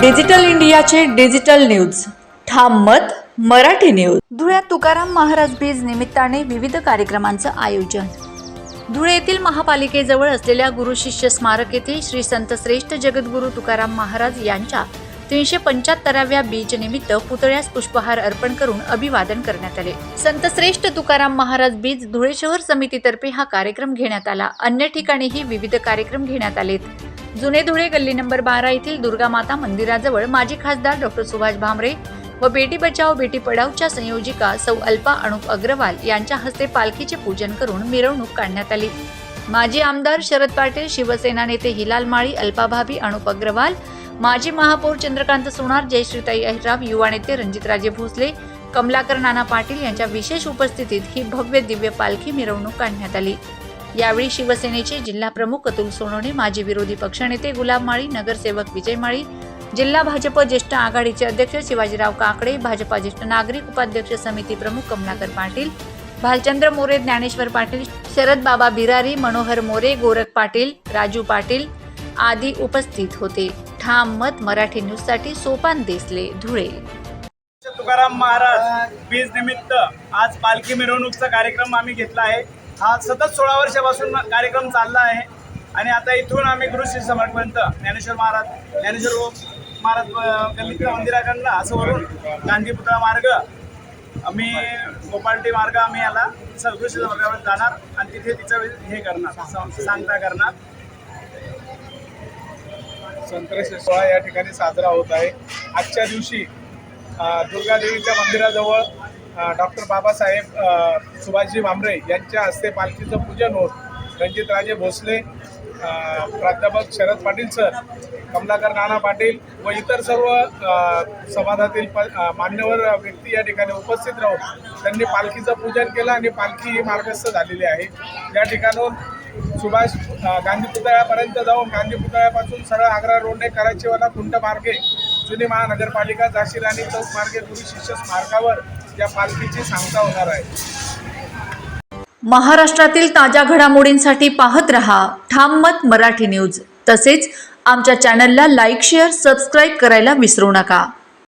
Digital इंडियाचे digital news. ठाम मत मराठी न्यूज. धुळ्यात तुकाराम महाराज बीज निमित्ताने विविध कार्यक्रमांचं आयोजन. धुळे येथील महापालिकेजवळ असलेल्या गुरु शिष्य स्मारक येथे श्री संत श्रेष्ठ जगद्गुरु तुकाराम महाराज यांच्या तीनशे पंच्याहत्तराव्या बीज निमित्त पुतळ्यास पुष्पहार अर्पण करून अभिवादन करण्यात आले. संत श्रेष्ठ तुकाराम महाराज बीज धुळे शहर समितीतर्फे हा कार्यक्रम घेण्यात आला. अन्य ठिकाणीही विविध कार्यक्रम घेण्यात आलेत. जुने धुळे गल्ली नंबर बारा येथील दुर्गा माता मंदिराजवळ माजी खासदार डॉक्टर सुभाष भामरे व बेटी बचाओ बेटी पढाओच्या संयोजिका सौ अल्पा अणूप अग्रवाल यांच्या हस्ते पालखीचे पूजन करून मिरवणूक काढण्यात आली. माजी आमदार शरद पाटील शिवसेना नेते हिलाल माळी अल्पाभाबी अनुप अग्रवाल माजी महापौर चंद्रकांत सोनार जयश्रीताई अहिराव युवा नेते रणजितराजे भोसले कमलाकर नाना पाटील यांच्या विशेष उपस्थितीत ही भव्य दिव्य पालखी मिरवणूक काढण्यात आली. यावेळी शिवसेनेचे जिल्हा प्रमुख अतुल सोनवणे माजी विरोधी पक्षनेते गुलाब माळी नगरसेवक विजय माळी जिल्हा भाजप ज्येष्ठ आघाडीचे अध्यक्ष शिवाजीराव काकडे भाजपा ज्येष्ठ नागरिक उपाध्यक्ष समिती प्रमुख कमलाकर पाटील भालचंद्र मोरे ज्ञानेश्वर पाटील शरद बाबा बिरारी मनोहर मोरे गोरख पाटील राजू पाटील आदी उपस्थित होते. ठाम मत मराठी न्यूजसाठी सोपान देसले धुळे. तुकाराम महाराज बीज निमित्त आज पालखी मिरवणूकचा कार्यक्रम आम्ही घेतला आहे. हा सतत सोळा वर्षापासून कार्यक्रम चालला आहे. आणि आता इथून आम्ही गुरुश्री समर्थपर्यंत ज्ञानेश्वर महाराज ज्ञानेश्वर महाराज अं, मंदिराकडनं असं वरून गांधी पुतळा मार्ग आम्ही गोपालटी मार्ग आम्ही याला गुरुश्री समर्थापर्यंत जाणार आणि तिथे तिचं हे करणार सांगता करणार. संतरेश सोहळा या ठिकाणी साजरा होत आहे. आजच्या दिवशी दुर्गादेवीच्या मंदिराजवळ डॉक्टर बाबासाहेब सुभाषजी भामरे यांच्या हस्ते पालखीचं पूजन होत रणजितराजे भोसले प्राध्यापक शरद पाटील सर कमलाकर नाना पाटील व इतर सर्व समाजातील प मान्यवर व्यक्ती या ठिकाणी उपस्थित राहून त्यांनी पालखीचं पूजन केलं आणि पालखी ही मार्गस्थ झालेली आहे. या ठिकाणून सुभाष गांधी पुतळ्यापर्यंत जाऊन गांधी पुतळ्यापासून सरळ आग्रा रोडने कराचीवाला कुंड मार्गे जुनी महानगरपालिका झाशी राणी चौक मार्गे गुरु शिष्य स्मारकावर या पालखीची सांगता होणार आहे. महाराष्ट्रातील ताज्या घडामोडींसाठी पाहत रहा ठाम मत मराठी न्यूज. तसेच आमच्या चॅनलला लाईक शेअर सबस्क्राईब करायला विसरू नका.